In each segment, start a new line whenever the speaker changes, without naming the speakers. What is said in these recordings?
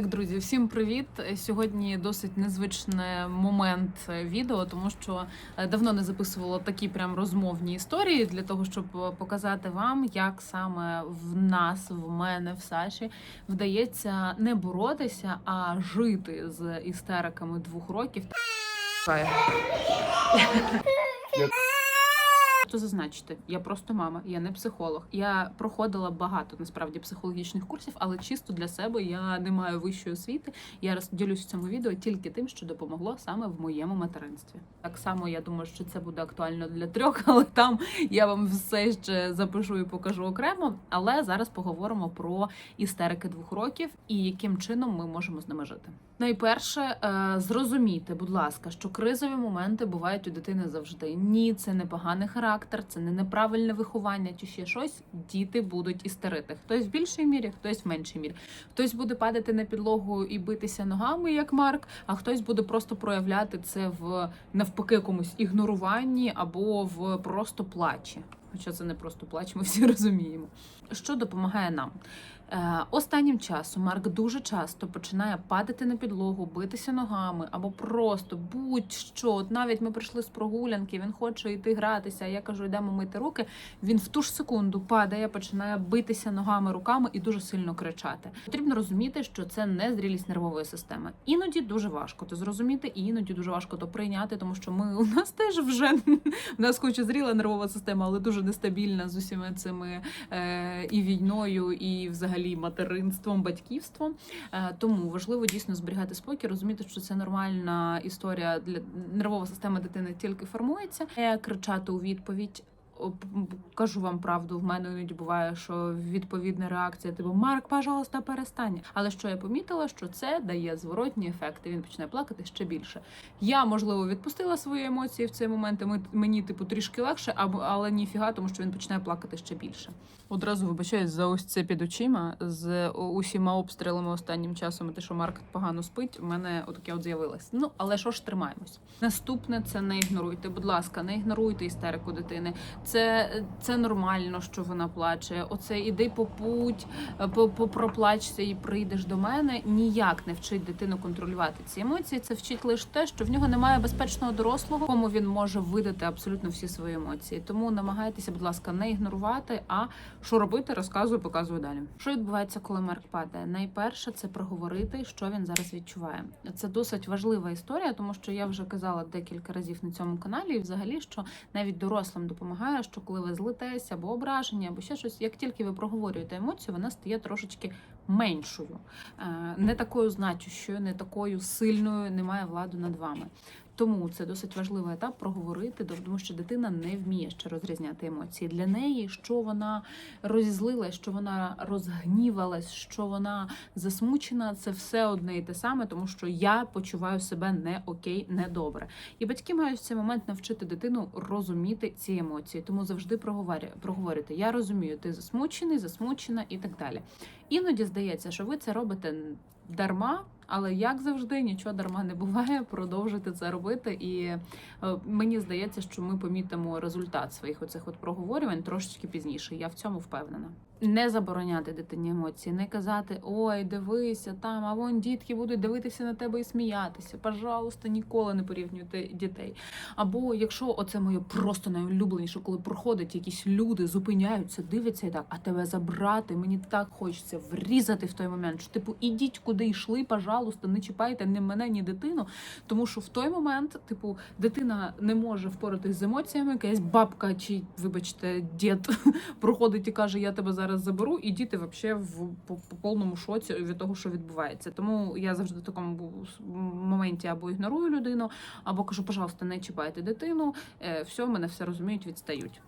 Так, друзі, всім привіт! Сьогодні досить незвичний момент відео, тому що е, давно не записувала такі прям розмовні історії для того, щоб показати вам, як саме в нас, в мене, в Саші вдається не боротися, а жити з істериками двох років. Хочу зазначити, я просто мама, я не психолог. Я проходила багато насправді психологічних курсів, але чисто для себе я не маю вищої освіти. Я розділюсь в цьому відео тільки тим, що допомогло саме в моєму материнстві. Так само я думаю, що це буде актуально для трьох, але там я вам все ще запишу і покажу окремо. Але зараз поговоримо про істерики двох років і яким чином ми можемо з ними жити. Найперше, е, зрозумійте, будь ласка, що кризові моменти бувають у дитини завжди. Ні, це не поганий характер, це не неправильне виховання чи ще щось. Діти будуть істерити. Хтось в більшій мірі, хтось в меншій мірі. Хтось буде падати на підлогу і битися ногами, як Марк, а хтось буде просто проявляти це в навпаки якомусь ігноруванні або в просто плачі. Хоча це не просто плач, ми всі розуміємо. Що допомагає нам? Е, Останнім часом Марк дуже часто починає падати на підлогу, битися ногами або просто будь-що. От навіть ми прийшли з прогулянки, він хоче йти гратися. Я кажу, йдемо мити руки. Він в ту ж секунду падає, починає битися ногами, руками і дуже сильно кричати. Потрібно розуміти, що це не зрілість нервової системи. Іноді дуже важко то зрозуміти, і іноді дуже важко то прийняти, тому що ми у нас теж вже у нас хоч зріла нервова система, але дуже нестабільна з усіма цими е, і війною, і взагалі материнством, батьківством. Е, тому важливо дійсно зберігати спокій, розуміти, що це нормальна історія для нервова система дитини тільки формується, кричати у відповідь. Кажу вам правду, в мене іноді буває, що відповідна реакція, типу Марк, пожалуйста, перестань. Але що я помітила, що це дає зворотні ефекти. Він починає плакати ще більше. Я можливо відпустила свої емоції в цей момент. ми- Мені типу трішки легше, але ніфіга, тому що він починає плакати ще більше. Одразу вибачаюсь за ось це під очима з усіма обстрілами останнім часом. і Те, що Марк погано спить, у мене отаке от з'явилось. Ну але що ж тримаємось? Наступне це не ігноруйте. Будь ласка, не ігноруйте істерику дитини. Це, це нормально, що вона плаче. Оце іди путь, по, по проплачся і прийдеш до мене. Ніяк не вчить дитину контролювати ці емоції. Це вчить лише те, що в нього немає безпечного дорослого, кому він може видати абсолютно всі свої емоції. Тому намагайтеся, будь ласка, не ігнорувати. А що робити, розказую, показую далі. Що відбувається, коли Марк падає? Найперше це проговорити, що він зараз відчуває. Це досить важлива історія, тому що я вже казала декілька разів на цьому каналі, і взагалі, що навіть дорослим допомагає, що коли ви злитесь або ображені, або ще щось, як тільки ви проговорюєте емоцію, вона стає трошечки меншою, Е, не такою значущою, не такою сильною, не має владу над вами. Тому це досить важливий етап проговорити, тому що дитина не вміє ще розрізняти емоції. Для неї, що вона розізлилась, що вона розгнівалась, що вона засмучена, це все одне і те саме, тому що я почуваю себе не окей, не добре. І батьки мають в цей момент навчити дитину розуміти ці емоції. Тому завжди проговорюйте. Я розумію, ти засмучений, засмучена і так далі. Іноді здається, що ви це робите дарма. Але як завжди, нічого дарма не буває. продовжити це робити, і е, мені здається, що ми помітимо результат своїх оцих от проговорювань трошечки пізніше. Я в цьому впевнена. Не забороняти дитині емоції, не казати Ой, дивися там, а вон дітки будуть дивитися на тебе і сміятися. Пожалуйста, ніколи не порівнюйте дітей. Або якщо оце моє просто найулюбленіше, коли проходять якісь люди, зупиняються, дивляться і так, а тебе забрати, мені так хочеться врізати в той момент. Що типу, ідіть куди йшли, пожалуйста, не чіпайте ні мене, ні дитину. Тому що в той момент, типу, дитина не може впоратись з емоціями, якась бабка чи, вибачте, дід проходить і каже, я тебе зараз заберу, і діти взагалі в по, по повному шоці від того, що відбувається. Тому я завжди в такому моменті або ігнорую людину, або кажу, пожалуйста, не чіпайте дитину. Е, все, мене все розуміють, відстають.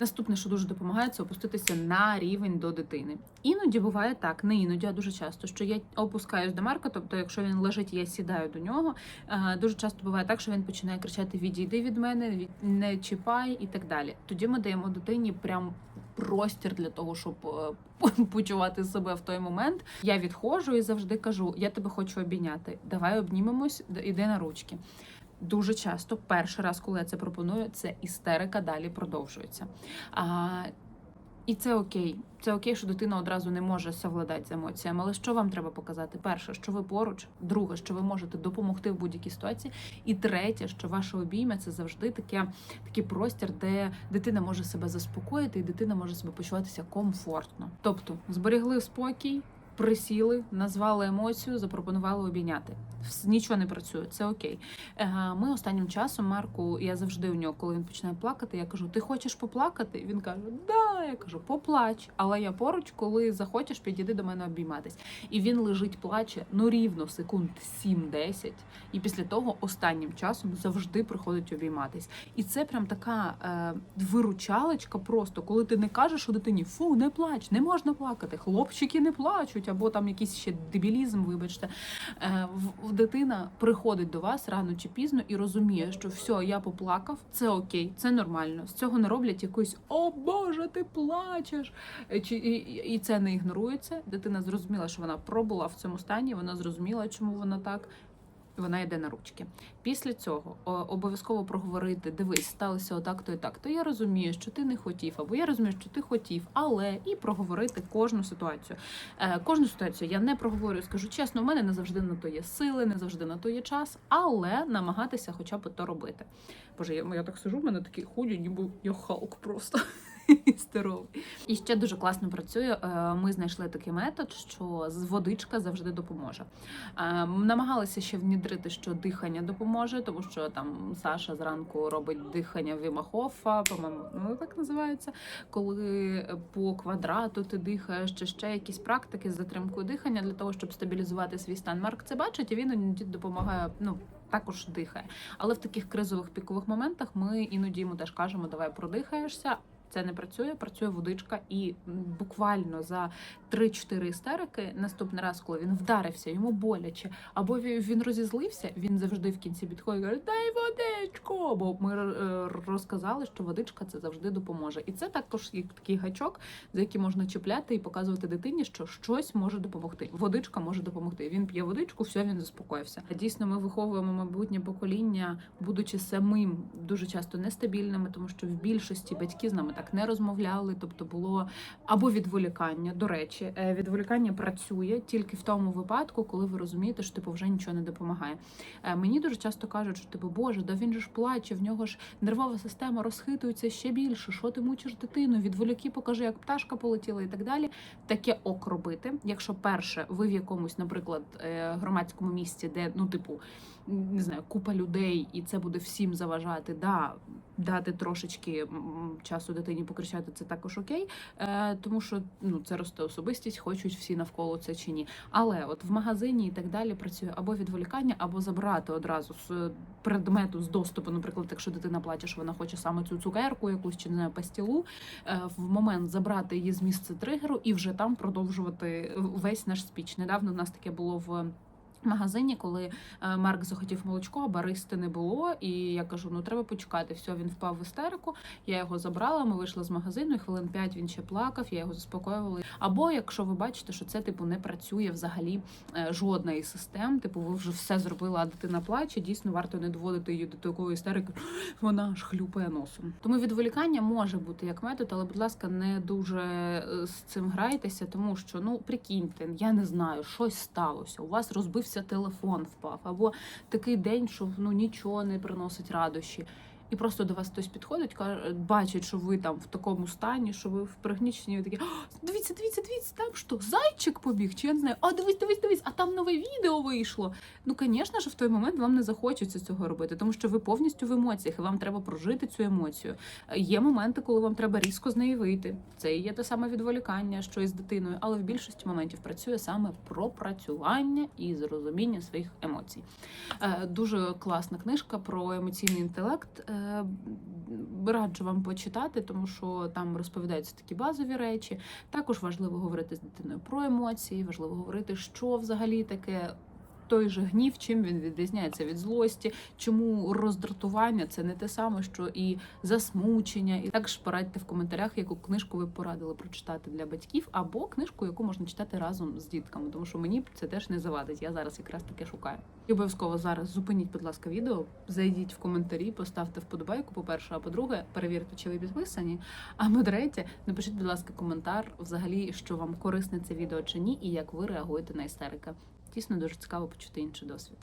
Наступне, що дуже допомагає, це опуститися на рівень до дитини. Іноді буває так, не іноді, а дуже часто, що я опускаюсь до Марка, тобто, якщо він лежить, я сідаю до нього. Е, Дуже часто буває так, що він починає кричати: Відійди від мене, не чіпай і так далі. Тоді ми даємо дитині прям простір для того, щоб е, почувати себе в той момент. Я відходжу і завжди кажу: я тебе хочу обійняти. Давай обнімемось, іди на ручки. Дуже часто, перший раз, коли я це пропоную, це істерика далі продовжується. А, І це окей. Це окей, що дитина одразу не може совладати з емоціями. Але що вам треба показати? Перше, що ви поруч, друге, що ви можете допомогти в будь-якій ситуації. І третє, що ваше обіймя це завжди таке, такий простір, де дитина може себе заспокоїти, і дитина може себе почуватися комфортно. Тобто зберегли спокій. Присіли, назвали емоцію, запропонували обійняти. Нічого не працює, це окей. Е, Ми останнім часом Марку, я завжди у нього, коли він починає плакати, я кажу: Ти хочеш поплакати? Він каже: Да, я кажу, поплач. Але я поруч, коли захочеш, підійди до мене обійматись. І він лежить, плаче ну рівно секунд 7-10. І після того останнім часом завжди приходить обійматись. І це прям така е, виручалочка, просто коли ти не кажеш у дитині фу, не плач, не можна плакати. Хлопчики не плачуть, або там якийсь ще дебілізм, вибачте. Е, в, дитина приходить до вас рано чи пізно і розуміє, що все, я поплакав, це окей, це нормально. З цього не роблять якусь о Боже, ти плачеш. Е, Чи і, це не ігнорується. Дитина зрозуміла, що вона пробула в цьому стані, вона зрозуміла, чому вона так. Вона йде на ручки. Після цього обов'язково проговорити: дивись, сталося отак, то і так. То я розумію, що ти не хотів, або я розумію, що ти хотів, але і проговорити кожну ситуацію. Е, кожну ситуацію я не проговорю, скажу чесно, у мене не завжди на то є сили, не завжди на то є час, але намагатися хоча б то робити. Боже, я, я так сижу, в мене такий ходю, ніби я Халк просто. Здоровий. І ще дуже класно працює. е, Ми знайшли такий метод, що водичка завжди допоможе. Е, Намагалися ще внідрити, що дихання допоможе, тому що там Саша зранку робить дихання Вімахофа, по-моєму, ну так називається. Коли по квадрату ти дихаєш, чи ще якісь практики з затримкою дихання для того, щоб стабілізувати свій стан. Марк це бачить, і він іноді допомагає. Ну також дихає. Але в таких кризових пікових моментах ми іноді йому теж кажемо, давай продихаєшся. Це не працює, працює водичка, і буквально за 3-4 істерики наступний раз, коли він вдарився, йому боляче, або ві- він розізлився, він завжди в кінці підходить каже, дай водичку. Бо ми е, розказали, що водичка це завжди допоможе. І це також як такий гачок, за який можна чіпляти і показувати дитині, що щось може допомогти. Водичка може допомогти. Він п'є водичку, все він заспокоївся. Дійсно, ми виховуємо майбутнє покоління, будучи самим дуже часто нестабільними, тому що в більшості батьки з нами так не розмовляли. Тобто було або відволікання. До речі, е, відволікання працює тільки в тому випадку, коли ви розумієте, що типу вже нічого не допомагає. Е, Мені дуже часто кажуть, що типу, Боже, да він же ж плаче, в нього ж нервова система розхитується ще більше. Що ти мучиш дитину? Відволіки, покажи, як пташка полетіла і так далі. Таке ок робити. Якщо перше, ви в якомусь, наприклад, е, громадському місці, де ну, типу, не знаю, купа людей, і це буде всім заважати. Да, дати трошечки часу дитині покричати, це також окей, е, тому що ну це росте особистість, хочуть всі навколо це чи ні. Але от в магазині і так далі працює або відволікання, або забрати одразу з предмету з доступу. Наприклад, якщо дитина плаче, що вона хоче саме цю цукерку, якусь чи не знаю, пастілу, е, в момент забрати її з місця тригеру і вже там продовжувати весь наш спіч. Недавно у нас таке було в. Магазині, коли е, Марк захотів молочко, а баристи не було, і я кажу: ну треба почекати. Все, він впав в істерику. Я його забрала. Ми вийшли з магазину, і хвилин п'ять він ще плакав. Я його заспокоювала. Або якщо ви бачите, що це типу не працює взагалі е, жодна із систем, типу, ви вже все зробили, а дитина плаче. Дійсно, варто не доводити її до такої істерики. Вона ж хлюпає носом. Тому відволікання може бути як метод, але, будь ласка, не дуже е, з цим грайтеся, тому що ну прикиньте, я не знаю, щось сталося. У вас розбився телефон, впав, або такий день, що ну нічого не приносить радощі. І просто до вас хтось підходить, каже, бачить, що ви там в такому стані, що ви в пригніченні, ви такі, дивіться, дивіться, дивіться, там що, зайчик побіг, чи я не знаю, а дивись, дивись, дивись, а там нове відео вийшло. Ну, звісно ж, в той момент вам не захочеться цього робити, тому що ви повністю в емоціях, і вам треба прожити цю емоцію. Е, Є моменти, коли вам треба різко з неї вийти. Це і є те саме відволікання, що і з дитиною, але в більшості моментів працює саме пропрацювання і зрозуміння своїх емоцій. Е, Дуже класна книжка про емоційний інтелект. Е, Раджу вам почитати, тому що там розповідаються такі базові речі. Також важливо говорити з дитиною про емоції, важливо говорити, що взагалі таке той же гнів, чим він відрізняється від злості, чому роздратування це не те саме, що і засмучення. І також порадьте в коментарях, яку книжку ви порадили прочитати для батьків, або книжку, яку можна читати разом з дітками, тому що мені це теж не завадить. Я зараз якраз таке шукаю. І обов'язково зараз зупиніть, будь ласка, відео, зайдіть в коментарі, поставте вподобайку, по-перше, а по-друге, перевірте, чи ви підписані. А по-третє, напишіть, будь ласка, коментар взагалі, що вам корисне це відео чи ні, і як ви реагуєте на істерика. Дійсно дуже цікаво почути інший досвід.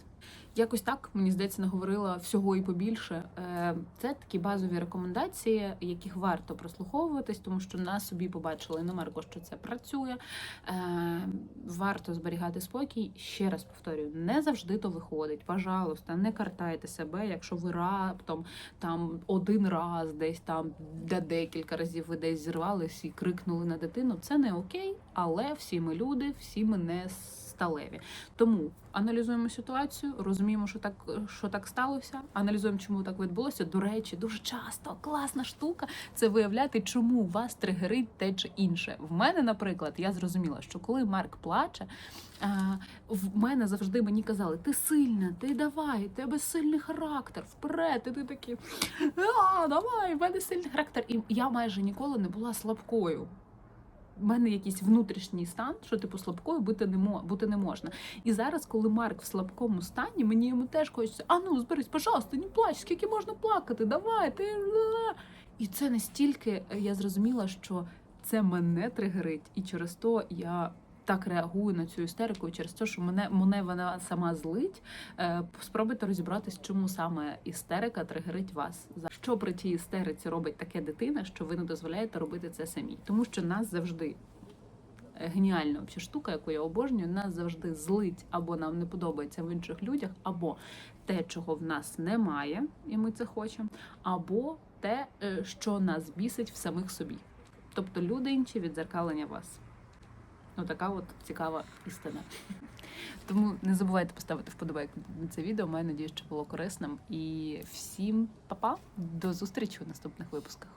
Якось так мені здається, наговорила всього і побільше. Е, Це такі базові рекомендації, яких варто прослуховуватись, тому що на собі побачили номерко, що це працює. Е, Варто зберігати спокій. Ще раз повторюю, не завжди то виходить. Пожалуйста, не картайте себе, якщо ви раптом там один раз, десь там де декілька разів ви десь зірвались і крикнули на дитину. Це не окей, але всі ми люди, всі ми не сталеві. Тому аналізуємо ситуацію, розуміємо, що так, що так сталося. Аналізуємо, чому так відбулося. До речі, дуже часто класна штука це виявляти, чому вас тригерить те чи інше. В мене, наприклад, я зрозуміла, що коли Марк плаче, в мене завжди мені казали: ти сильна, ти давай, тебе сильний характер, вперед, і ти такий, а, давай, в мене сильний характер. І я майже ніколи не була слабкою. У мене якийсь внутрішній стан, що типу слабкою бути не бути не можна. І зараз, коли Марк в слабкому стані, мені йому теж хочеться: а ну зберись, пожалуйста, не плач, скільки можна плакати, давай, ти. І це настільки е, я зрозуміла, що це мене тригерить, і через то я так реагую на цю істерику, через те, що мене, мене вона сама злить. Е, Спробуйте розібратись, чому саме істерика тригерить вас. Що при тій істериці робить таке дитина, що ви не дозволяєте робити це самі, тому що нас завжди. Геніальна взагалі штука, яку я обожнюю, нас завжди злить або нам не подобається в інших людях, або те, чого в нас немає, і ми це хочемо, або те, е, що нас бісить в самих собі. Тобто люди інші відзеркалення вас. Ну, така от цікава істина. Тому не забувайте поставити вподобайку на це відео. Маю надію, що було корисним. І всім па-па, до зустрічі у наступних випусках.